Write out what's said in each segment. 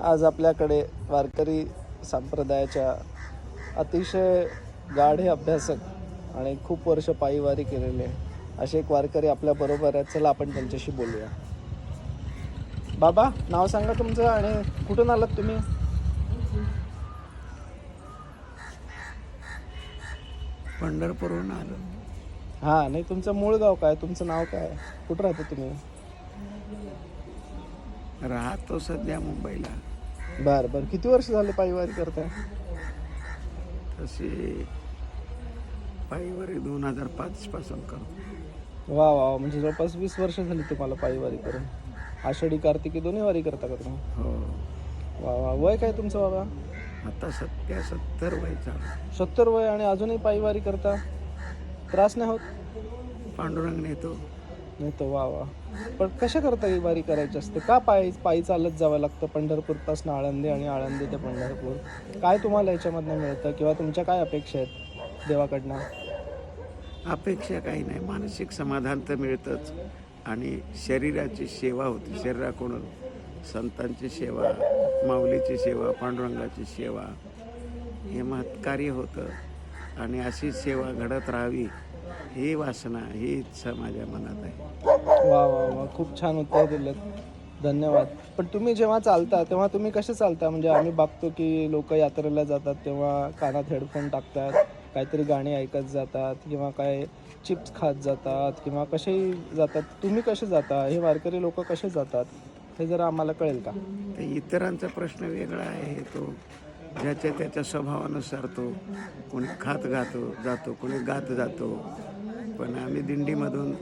आज आपल्याकडे वारकरी संप्रदायाच्या अतिशय गाढे अभ्यासक आणि खूप वर्ष पायीवारी केलेले असे एक वारकरी आपल्या बरोबर आहेत. चला आपण त्यांच्याशी बोलूया. बाबा नाव सांगा तुमचं आणि कुठून आलात तुम्ही? पंढरपूरहून आलो. हां नाही तुमचं मूळ गाव काय? तुमचं नाव काय? कुठं राहता तुम्ही? राहतो सध्या मुंबईला. बरं बरं. किती वर्ष झाले पायीवारी करताय? तशी पायीवारी दोन हजार पाच पासून करतो. वा वा वा. म्हणजे जवळपास वीस वर्ष झाली तुम्हाला पायीवारी करून. आषाढी कार्तिकी दोन्ही वारी करता का तुम्ही? हो. वा वा. वय काय तुमचं बाबा? आता सध्या सत्तर वय सत्तर वय आणि अजूनही पायीवारी करता? त्रास नाही होत? पांडुरंग नेतो. नाही तो वा वा. पण कशा करता ही वारी करायची असते? का पायी पायी चालत जावं लागतं? पंढरपूरपासून आळंदी आणि आळंदी ते पंढरपूर. काय तुम्हाला याच्यामधनं मिळतं किंवा तुमच्या काय अपेक्षा आहेत देवाकडनं? अपेक्षा काही नाही. मानसिक समाधान तर मिळतंच. आणि शरीराची सेवा होती. शरीराकडून संतांची सेवा माऊलीची सेवा पांडुरंगाची सेवा हे महत्कार्य होतं. आणि अशी सेवा घडत राहावी ही वासना ही इच्छा माझ्या मनात आहे. वा वा वा. खूप छान उत्तर दिलं धन्यवाद. पण तुम्ही जेव्हा चालता तेव्हा तुम्ही कसे चालता? म्हणजे आम्ही बघतो की लोक यात्रेला जातात तेव्हा कानात हेडफोन टाकतात काहीतरी गाणी ऐकत जातात किंवा काय चिप्स खात जातात किंवा कसेही जातात. तुम्ही कसे जाता? हे वारकरी लोक कसे जातात? हे जरा आम्हाला कळेल का? तर इतरांचा प्रश्न वेगळा आहे तो ज्याच्या त्याच्या स्वभावानुसार तो कोणी खात गातो जातो कोणी गात जातो. पण आम्ही दिंडीमधून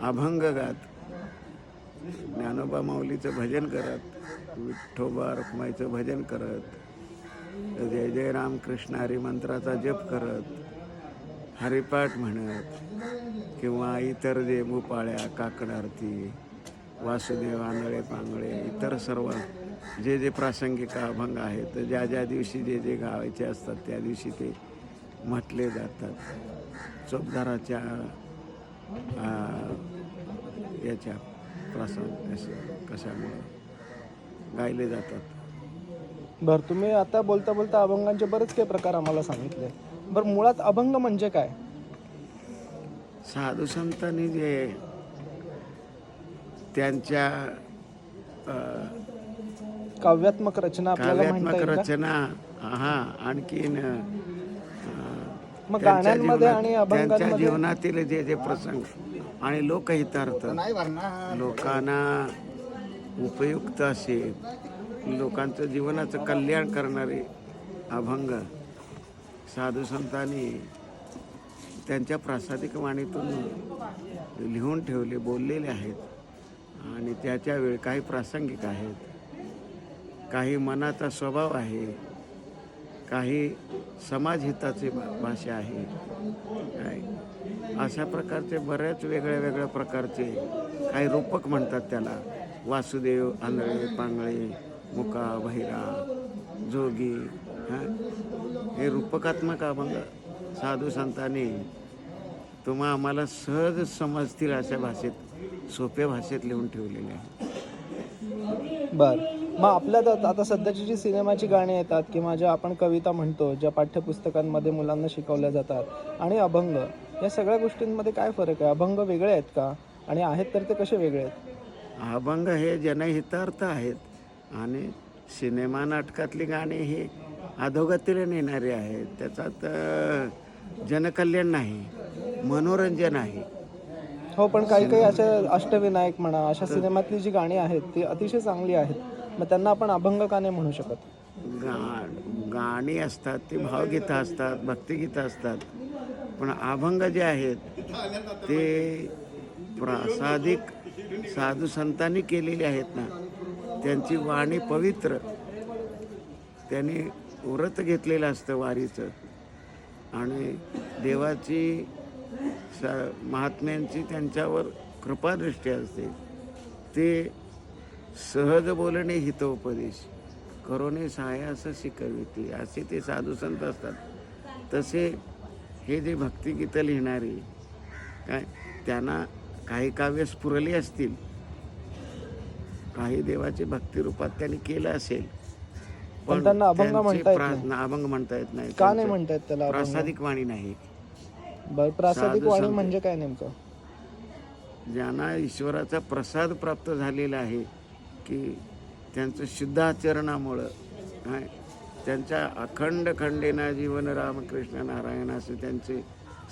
अभंग गात ज्ञानोबा माऊलीचं भजन करत विठ्ठोबा रुक्माईचं भजन करत जय जय राम कृष्ण हरी मंत्राचा जप करत हरिपाठ म्हणत किंवा इतर जे मुपाळ्या काकड आरती वासुदेव आंधळे पांगळे इतर सर्व जे जे प्रासंगिक अभंग आहेत तर ज्या ज्या दिवशी जे जे गावायचे असतात त्या दिवशी ते म्हटले जातात. चोपदाराच्या याच्या प्रसंग कशा- कशामुळं गायले जातात. बरं तुम्ही आता बोलता बोलता अभंगांचे बरेच काही प्रकार आम्हाला सांगितले. बरं मुळात अभंग म्हणजे काय? साधू संतांनी जे त्यांच्या काव्यात्मक रचना आपल्याला म्हणता काव्यात्मक येईल का? रचना हा आणखीन अ, मग त्यांच्या गाण्यांमध्ये जीवनात- आणि त्यांच्या अभंगांमध्ये जीवनातील जे जे प्रसंग आणि लोकहितार्थ लोकांना उपयुक्त असे लोकांचं जीवनाचं कल्याण करणारे अभंग साधू संतांनी त्यांच्या प्रासादिक वाणीतून लिहून ठेवले बोललेले आहेत. आणि त्याच्या वेळ काही प्रासंगिक आहेत. काही मनाचा स्वभाव आहे काही समाजहिताची भाषा आहे. काय? अशा प्रकारचे बऱ्याच वेगळ्या वेगळ्या प्रकारचे काही रूपक म्हणतात त्याला. वासुदेव आंधळे पांगळे मुका भैरा जोगी हां? हे रूपकात्मक अभंग साधू संतांनी तुम्हा आम्हाला सहज समजतील अशा भाषेत सोप्या भाषेत लिहून ठेवलेले आहे बर. मग आपल्या आता सध्याची जी सिनेमाची गाणी येतात किंवा ज्या आपण कविता म्हणतो ज्या पाठ्यपुस्तकांमध्ये मुलांना शिकवल्या जातात आणि अभंग या सगळ्या गोष्टींमध्ये काय फरक आहे? अभंग वेगळे आहेत का? आणि आहेत तर ते कसे वेगळे आहेत? अभंग हे जनहितार्थ आहेत आणि सिनेमा नाटकातली गाणी ही अधोगतीला नेणारी आहेत. त्याच्यात जनकल्याण नाही मनोरंजन आहे. हो पण काही काही अशा अष्टविनायक म्हणा अशा सिनेमातली जी गाणी आहेत ती अतिशय चांगली आहेत. मग त्यांना आपण अभंग का नाही म्हणू शकत? गा गाणी असतात ती भावगीतं असतात भक्तिगीतं असतात. पण अभंग जे आहेत ते प्रासादिक साधू संतांनी केलेले आहेत ना. त्यांची वाणी पवित्र. त्यांनी व्रत घेतलेलं असतं वारीचं. आणि देवाची स महात्म्यांची त्यांच्यावर कृपादृष्टी असते. ते सहज बोलणे हितोपदेश. करोने सहाय्यास शिकविते. असे ते साधू संत असतात. तसे हे जे भक्तिगीतं लिहिणारे काय त्यांना काही काव्य स्फुरली असतील काही देवाचे भक्तिरूपात त्यांनी केलं असेल पण त्यांना अभंग म्हणता येत अभंग म्हणता येत नाही. का नाही त्यांचं म्हणतायत त्याला? प्रासादिक वाणी नाही. प्रासादिक वाणी. म्हणजे काय नेमकं? ज्यांना ईश्वराचा प्रसाद प्राप्त झालेला आहे की त्यांचं शुद्धाचरणामुळं काय त्यांच्या अखंड खंडेना जीवन रामकृष्ण नारायण असं त्यांचे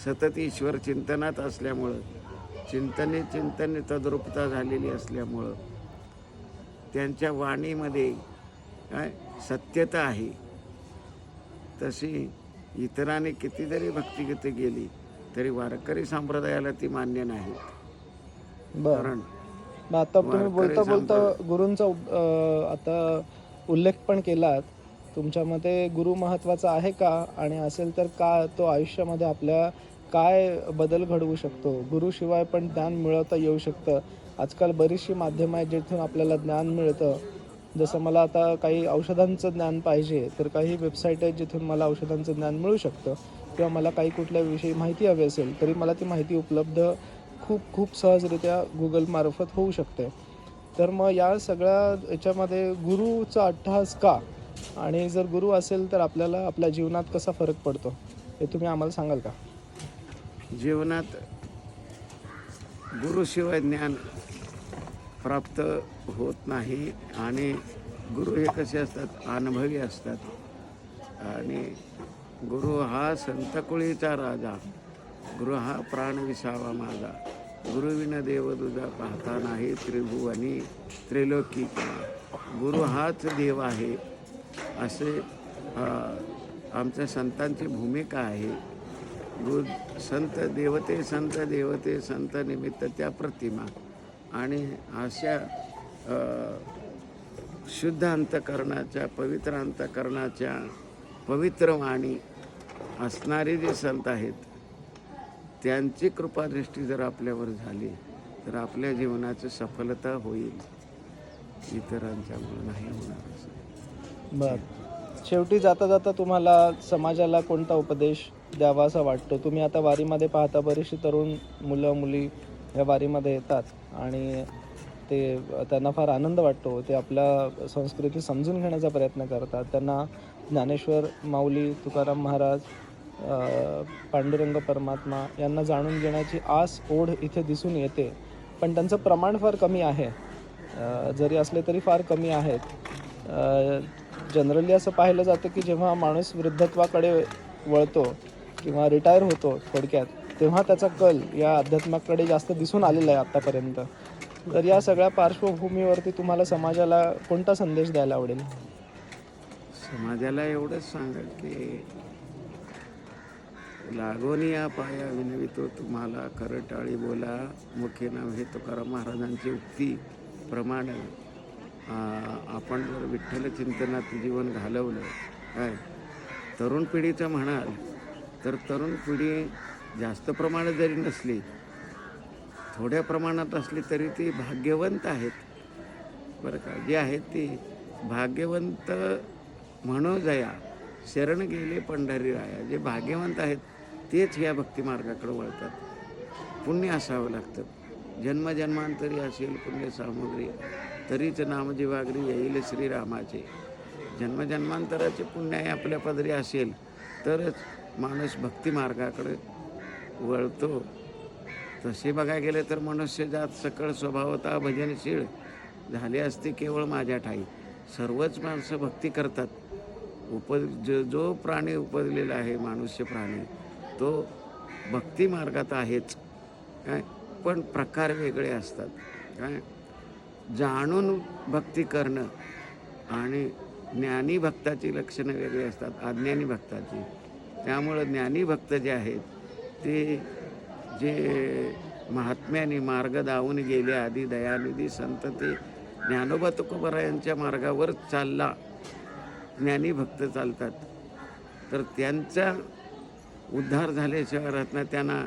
सतत ईश्वर चिंतनात असल्यामुळं चिंतने चिंतने तद्रुपता झालेली असल्यामुळं त्यांच्या वाणीमध्ये काय सत्यता आहे. तशी इतरांनी किती जरी भक्तिगीतं गेली तरी वारकरी संप्रदायाला ती मान्य नाही कारण मग आता तुम्ही बोलता बोलता गुरूंचा आता उल्लेख पण केलात. तुमच्या मते गुरु महत्त्वाचा आहे का? आणि असेल तर का तो आयुष्यामध्ये आपल्या काय बदल घडवू शकतो? गुरुशिवाय पण ज्ञान मिळवता येऊ शकतं. आजकाल बरीचशी माध्यमं आहेत जिथून आपल्याला ज्ञान मिळतं. जसं मला आता काही औषधांचं ज्ञान पाहिजे तर काही वेबसाईट आहेत जिथून मला औषधांचं ज्ञान मिळू शकतं. किंवा मला काही कुठल्या विषयी माहिती हवी असेल तरी मला ती माहिती उपलब्ध खूप खूप सहजरित्या गुगलमार्फत होऊ शकते. तर मग या सगळ्या याच्यामध्ये गुरुचा अट्टहास का? आणि जर गुरु असेल तर आपल्याला आपल्या जीवनात कसा फरक पडतो? हे तुम्ही आम्हाला सांगाल का? जीवनात गुरुशिवाय ज्ञान प्राप्त होत नाही आणि गुरु हे कसे असतात? अनुभवी असतात. आणि गुरु हा संतकुळीचा राजा. गुरु हा प्राण विसावा माझा. गुरुविन देव दुजा पाहता नाही त्रिभुवनी त्रिलोकी. गुरु हाच देव आहे. असे आमच्या संतांची भूमिका आहे. गुरु संत देवते संत देवते संत निमित्त त्या प्रतिमा. आणि अशा शुद्ध अंतकरणाच्या पवित्र अंतकरणाच्या पवित्र वाणी असणारे जे संत आहेत त्यांची कृपादृष्टी जर आपल्यावर झाली तर आपल्या जीवनाची सफलता होईल. इतरांच्यामुळे नाही होणार असं. बर. शेवटी जाता जाता तुम्हाला समाजाला कोणता उपदेश द्यावा असा वाटतो? तुम्ही आता वारीमध्ये पाहता बरीचशी तरुण मुलं मुली या वारीमध्ये येतात आणि ते त्यांना फार आनंद वाटतो. ते आपल्या संस्कृती समजून घेण्याचा प्रयत्न करतात. त्यांना ज्ञानेश्वर माऊली तुकाराम महाराज पांडुरंग परमात्मा यांना जाणून घेण्याची आस ओढ इथे दिसून येते. पण त्यांचं प्रमाण फार कमी आहे. जरी असले तरी फार कमी आहेत. जनरली असं पाहिलं जातं की जेव्हा माणूस वृद्धत्वाकडे वळतो किंवा रिटायर होतो थोडक्यात तेव्हा त्याचा कल या अध्यात्माकडे जास्त दिसून आलेला आहे आत्तापर्यंत तर या सगळ्या पार्श्वभूमीवरती तुम्हाला समाजाला कोणता संदेश द्यायला आवडेल? समाजाला एवढंच सांगा की लागोनिया पाया विनवितो तुम्हाला. करटाळी बोला. मुख्य नाव हे तुकाराम महाराजांची उक्ती प्रमाण आपण जर विठ्ठल चिंतनात जीवन घालवलं काय? तरुण पिढीचं म्हणाल तर तरुण पिढी जास्त प्रमाणात जरी नसली थोड्या प्रमाणात असली तरी ती भाग्यवंत आहेत. बरं का? जे आहेत ती भाग्यवंत म्हणू जया शरण गेले पंढरी राया जे भाग्यवंत आहेत तेच या भक्तिमार्गाकडे वळतात. पुण्य असावं लागतं. जन्मजन्मांतरी असेल पुण्य सामुग्री तरीच नामजीवागरी येईल श्रीरामाचे. जन्मजन्मांतराचे पुण्य आपल्या पदरी असेल तरच माणूस भक्तिमार्गाकडे वळतो. तसे बघायला गेले तर मनुष्य जात सकळ स्वभावता भजनशील झाले असते केवळ माझ्या ठाई. सर्वच माणसं भक्ती करतात. उप जो जो प्राणी उपजलेला आहे मानुष्य प्राणी. तो भक्ती मार्गात आहेच. काय? पण प्रकार वेगळे असतात. काय? जाणून भक्ती करणं आणि ज्ञानी भक्ताची लक्षणं वेगळी असतात अज्ञानी भक्ताची. त्यामुळं ज्ञानी भक्त जे आहेत ते जे महात्म्याने मार्ग दावून गेले आधी दयानिधी संत ते ज्ञानोबा तुकोबरा यांच्या मार्गावर चालला ज्ञानी भक्त चालतात. तर त्यांचा उद्धार झाले शहरातनं त्यांना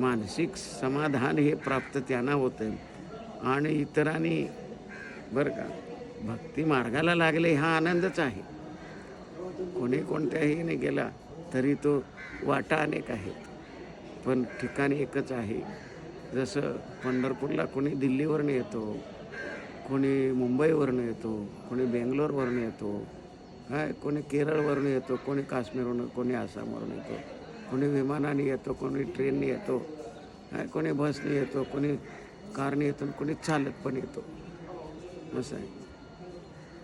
मानसिक समाधान हे प्राप्त त्यांना होतं. आणि इतरांनी बरं का भक्ती मार्गाला लागले हा आनंदच आहे. कोणी कोणत्याही गेला तरी तो वाटा अनेक आहेत. पण ठिकाणी एकच आहे. जसं पंढरपूरला कोणी दिल्लीवरनं येतो कोणी मुंबईवरनं येतो कोणी बेंगलोरवरनं येतो काय कोणी केरळवरून येतो कोणी काश्मीरवरून कोणी आसामवरून येतो कोणी विमानाने येतो कोणी ट्रेनने येतो काय कोणी बसने येतो कोणी कारने येतो कोणी चालत पण येतो असं आहे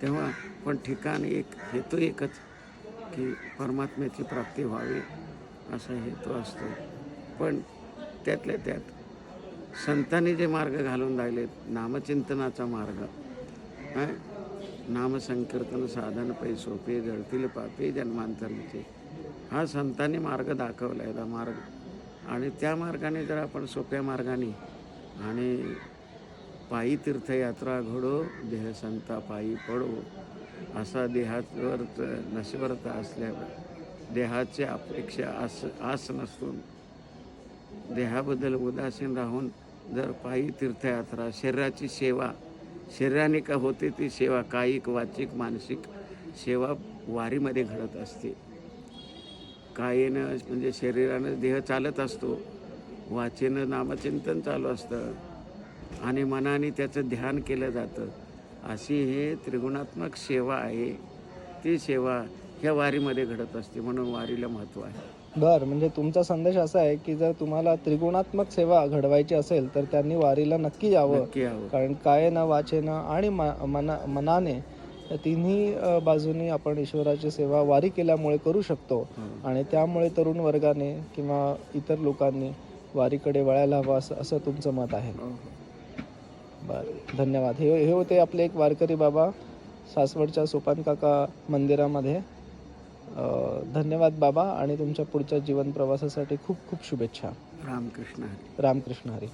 तेव्हा पण ठिकाण एक हेतू एकच की परमात्म्याची प्राप्ती व्हावी असा हेतू असतो पण त्यातल्या त्यात संतांनी जे मार्ग घालून राहिलेत नामचिंतनाचा मार्ग हं? नामसंकीर्तन साधन पै सोपे जळतील पापे जन्मांतरचे. हा संतांनी मार्ग दाखवला आहे मार्ग. आणि त्या मार्गाने जर आपण सोप्या मार्गाने आणि पायी तीर्थयात्रा घडो देह संता पायी पडो असा देहावर नश्वरता असल्यावर देहाची अपेक्षा आस आस नसून देहाबद्दल उदासीन राहून जर पायी तीर्थयात्रा शरीराची सेवा शरीराने का होते ती सेवा कायिक वाचिक मानसिक सेवा वारीमध्ये घडत असते. कायेनं म्हणजे शरीरानं देह चालत असतो वाचेनं नामचिंतन चालू असतं आणि मनाने त्याचं ध्यान केलं जातं. अशी हे त्रिगुणात्मक सेवा आहे. ती सेवा ह्या वारीमध्ये घडत असते म्हणून वारीला महत्त्व आहे. बर म्हणजे तुमचा संदेश असा आहे की जर तुम्हाला त्रिगुणात्मक सेवा घडवायची असेल तर त्यांनी वारीला नक्की यावं. नक्की यावं. कारण कायेनं वाचेनं आणि म- मना मनाने या तिन्ही अ, बाजूनी आपण ईश्वराची सेवा वारी केल्यामुळे करू शकतो. हो. आणि त्यामुळे तरुण वर्गाने किंवा इतर लोकांनी वारीकडे वळायला हवं असं असं तुमचं मत आहे. हो, हो. बरं धन्यवाद. हे हे होते आपले एक वारकरी बाबा सासवडच्या सोपान काका मंदिरामध्ये. धन्यवाद बाबा आणि तुमच्या पुढच्या जीवन प्रवासासाठी खूप खूप शुभेच्छा. रामकृष्ण हरी. रामकृष्ण हरी.